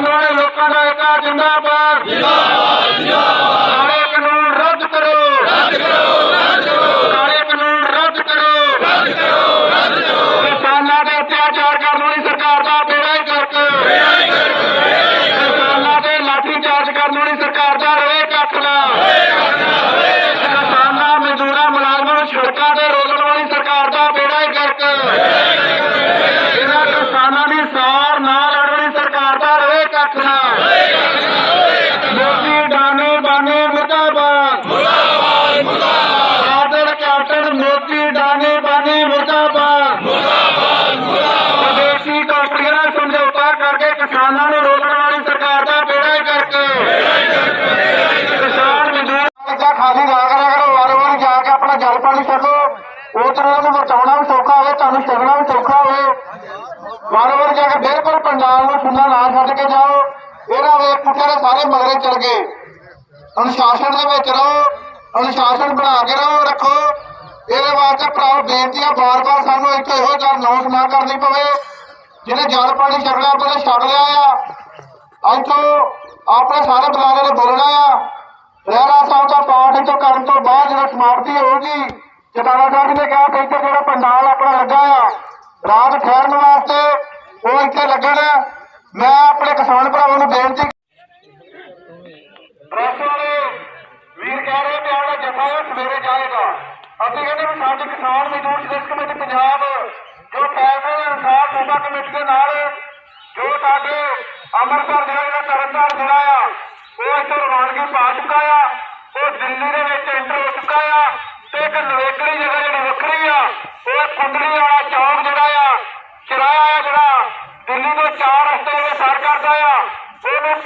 ਜਿੰਦਾਬਾਦ ਜਿੰਦਾਬਾਦ ਜਿੰਦਾਬਾਦ ਕਾਲੇ ਕਾਨੂੰਨ ਰੱਦ ਕਰੋ ਰੱਦ ਕਰੋ ਰੱਦ ਕਰੋ। ਕਾਲੇ ਕਾਨੂੰਨ ਰੱਦ ਕਰੋ। ਰੱਦ ਕਰੋ ਰੱਦ ਕਰੋ ਕਿਸਾਨਾਂ ਦੇ ਅਤਿਆਚਾਰ ਕਰਨ ਵਾਲੀ ਸਰਕਾਰ ਦਾ ਬੇੜਾ ਹੀ ਗਰਕ ਬੇੜਾ ਹੀ ਗਰਕ ਕਿਸਾਨਾਂ ਦੇ ਲਾਠੀ ਚਾਰਜ ਕਰਨ ਵਾਲੀ ਸਰਕਾਰ ਦਾ ਰਵੇ ਕੱਖ ਨਾ। ਕਿਸਾਨਾਂ ਮਜ਼ਦੂਰਾਂ ਮੁਲਾਜ਼ਮਾਂ ਨੂੰ ਸੜਕਾਂ ਤੇ ਰੋਕਣ ਵਾਲੀ ਸਰਕਾਰ ਦਾ ਬੇੜਾ ਹੀ ਗਰਕ ਇਹਨਾਂ ਰਵੇ ਮੋਦੀ ਡਾਨੇ ਬਾਨੇ ਮੁਰਦਾਬਾਦ ਮੁਰਦਾਬਾਦ। ਮੁਰਦਾਬਾਦ ਆਦਰ ਕੈਪਟਨ ਮੋਦੀ ਡਾਨੇ ਬਾਨੇ ਮੁਰਦਾਬਾਦ ਮੁਰਦਾਬਾਦ ਮੁਰਦਾਬਾਦ ਵਿਦੇਸ਼ੀ ਕੰਪਨੀਆਂ ਨਾਲ ਸਮਝੌਤਾ ਕਰਕੇ ਕਿਸਾਨਾਂ ਨੂੰ ਰੋਕਣ ਵਾਲੀ ਸਰਕਾਰ ਦਾ ਬੇੜਾ ਹੀ ਕਰਕੇ ਕਿਸਾਨ ਮਜ਼ਦੂਰ ਜਾਂ ਖਾਲੀ ਨਾ ਕਰਿਆ ਕਰੋ ਵਾਰ ਵਾਰ ਜਾ ਕੇ ਆਪਣਾ ਜਲ ਪਾਣੀ ਛਕੋ ਉਹ ਤਰ੍ਹਾਂ ਨੂੰ ਵਰਤਾਉਣਾ ਵੀ ਸੌਖਾ ਹੋਵੇ ਤੁਹਾਨੂੰ ਛਕਣਾ ਵੀ ਸੌਖਾ ਜਾ ਕੇ ਬਿਲਕੁਲ ਪੰਡਾਲ ਨੂੰ ਸੁਣਨਾ ਨਾ ਛੱਡ ਕੇ ਜਾਓ। ਇਹਦਾ ਵੇਖ ਪੁੱਠੇ ਸਾਰੇ ਮਗਰੇ ਚੱਲ ਗਏ। ਅਨੁਸ਼ਾਸਨ ਦੇ ਵਿੱਚ ਰਹੋ, ਅਨੁਸ਼ਾਸਨ ਬਣਾ ਕੇ ਰਹੋ, ਰੱਖੋ। ਇਹਦੇ ਵਾਸਤੇ ਭਰਾਓ ਬੇਨਤੀ ਆ ਬਾਰ-ਬਾਰ ਸਾਨੂੰ ਇੱਥੇ ਇਹੋ ਜਿਹਾ ਨੋਟ ਨਾ ਕਰਨੀ ਪਵੇ, ਜਿਹਨੇ ਜਲ ਪਾਣੀ ਛਕਣਾ ਆਪਣੇ ਛਕ ਲਿਆ ਆ। ਇੱਥੋਂ ਆਪਣੇ ਸਾਰੇ ਬੁਲਾਰੇ ਨੇ ਬੋਲਣਾ ਆ। ਰਹਿਰਾ ਸਾਹਿਬ ਦਾ ਪਾਠ ਇੱਥੋਂ ਕਰਨ ਤੋਂ ਬਾਅਦ ਜਦੋਂ ਸਮਾਪਤੀ ਹੋਊਗੀ ਚਟਾਲਾ ਸਾਹਿਬ ਨੇ ਕਿਹਾ ਕਿ ਇੱਥੇ ਜਿਹੜਾ ਪੰਡਾਲ ਆਪਣਾ ਲੱਗਾ ਆ ਰਾਤ ਠਹਿਰਨ ਵਾਸਤੇ ਉਹ ਇੱਥੇ ਲੱਗਣ। ਮੈਂ ਆਪਣੇ ਕਿਸਾਨ ਭਰਾਵਾਂ ਨੂੰ ਬੇਨਤੀ ਪ੍ਰੈਸ ਵਾਲੇ ਵੀਰ ਕਹਿ ਰਹੇ ਕਿ ਆਉਣਾ ਜਥਾ ਸਵੇਰੇ ਜਾਏਗਾ। ਅਸੀਂ ਕਹਿੰਦੇ ਵੀ ਸਾਡੇ ਕਿਸਾਨ ਮਜ਼ਦੂਰ ਸੰਘਰਸ਼ ਕਮੇਟੀ ਪੰਜਾਬ ਜੋ ਫੈਸਲੇ ਦੇ ਅਨੁਸਾਰ ਸੂਬਾ ਕਮੇਟੀ ਦੇ ਨਾਲ ਜੋ ਸਾਡੇ ਅੰਮ੍ਰਿਤਸਰ ਜ਼ਿਲ੍ਹਾ ਜਿਹੜਾ ਤਰਨਤਾਰਨ ਜ਼ਿਲ੍ਹਾ ਆ, ਉਹ ਇੱਥੇ ਰਵਾਨਗੀ ਪਾ ਚੁੱਕਾ ਆ, ਉਹ ਦਿੱਲੀ ਦੇ ਵਿੱਚ ਐਂਟਰ ਹੋ ਚੁੱਕਾ ਆ ਤੇ ਇੱਕ ਨਵੇਕਲੀ ਜਗ੍ਹਾ ਜਿਹੜੀ ਵੱਖਰੀ ਆ, ਉਹ ਕੁੰਡਲੀ ਵਾਲਾ ਚੌਕ ਜਿਹੜਾ ਆ ਕਿਰਾਇਆ ਆ ਜਿਹੜਾ ਦਿੱਲੀ ਤੋਂ ਚਾਰ ਰਸਤੇ ਜਿਹੜੇ ਸਰ ਕਰਦਾ ਆ ਉਹਨੂੰ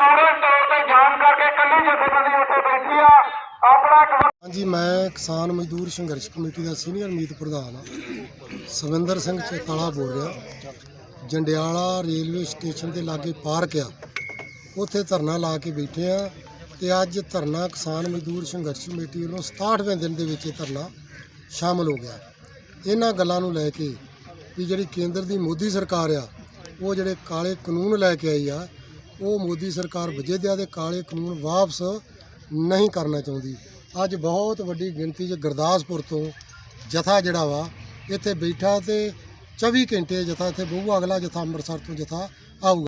ਪੂਰੇ ਤੌਰ ਕਰਕੇ ਕੱਲੀ ਜਥੇਬੰਦੀ ਉੱਥੇ ਬੈਠੀ ਆ। ਆਪਣਾ ਇੱਕ ਹਾਂਜੀ, ਮੈਂ ਕਿਸਾਨ ਮਜ਼ਦੂਰ ਸੰਘਰਸ਼ ਕਮੇਟੀ ਦਾ ਸੀਨੀਅਰ ਮੀਤ ਪ੍ਰਧਾਨ ਹਾਂ। ਸਵਿੰਦਰ ਸਿੰਘ ਚੇਤਾਲਾ ਬੋਲ ਰਿਹਾ। ਜੰਡਿਆਲਾ ਰੇਲਵੇ ਸਟੇਸ਼ਨ ਦੇ ਲਾਗੇ ਪਾਰਕ ਆ। ਉੱਥੇ ਧਰਨਾ ਲਾ ਕੇ ਬੈਠੇ ਆ ਤੇ ਅੱਜ ਧਰਨਾ ਕਿਸਾਨ ਮਜ਼ਦੂਰ ਸੰਘਰਸ਼ ਕਮੇਟੀ ਵੱਲੋਂ 67ਵੇਂ ਦਿਨ ਦੇ ਵਿੱਚ ਇਹ ਧਰਨਾ ਸ਼ਾਮਲ ਹੋ ਗਿਆ। ਇਹਨਾਂ ਗੱਲਾਂ ਨੂੰ ਲੈ ਕੇ ਵੀ ਜਿਹੜੀ ਕੇਂਦਰ ਦੀ ਮੋਦੀ ਸਰਕਾਰ ਆ, ਉਹ ਜਿਹੜੇ ਕਾਲੇ ਕਾਨੂੰਨ ਲੈ ਕੇ ਆਈ ਆ ਉਹ ਮੋਦੀ ਸਰਕਾਰ ਵਜੇਦਿਆ ਦੇ ਕਾਲੇ ਕਾਨੂੰਨ ਵਾਪਸ ਨਹੀਂ ਕਰਨਾ ਚਾਹੁੰਦੀ। ਅੱਜ ਬਹੁਤ ਵੱਡੀ ਗਿਣਤੀ 'ਚ ਗੁਰਦਾਸਪੁਰ ਤੋਂ ਜਥਾ ਜਿਹੜਾ ਵਾ, ਇੱਥੇ ਬੈਠਾ ਤੇ 24 ਘੰਟੇ ਜਥਾ, ਇੱਥੇ ਬਹੂਗਾ ਅਗਲਾ ਜਥਾ ਅੰਮ੍ਰਿਤਸਰ ਤੋਂ ਜਥਾ ਆਊਗਾ।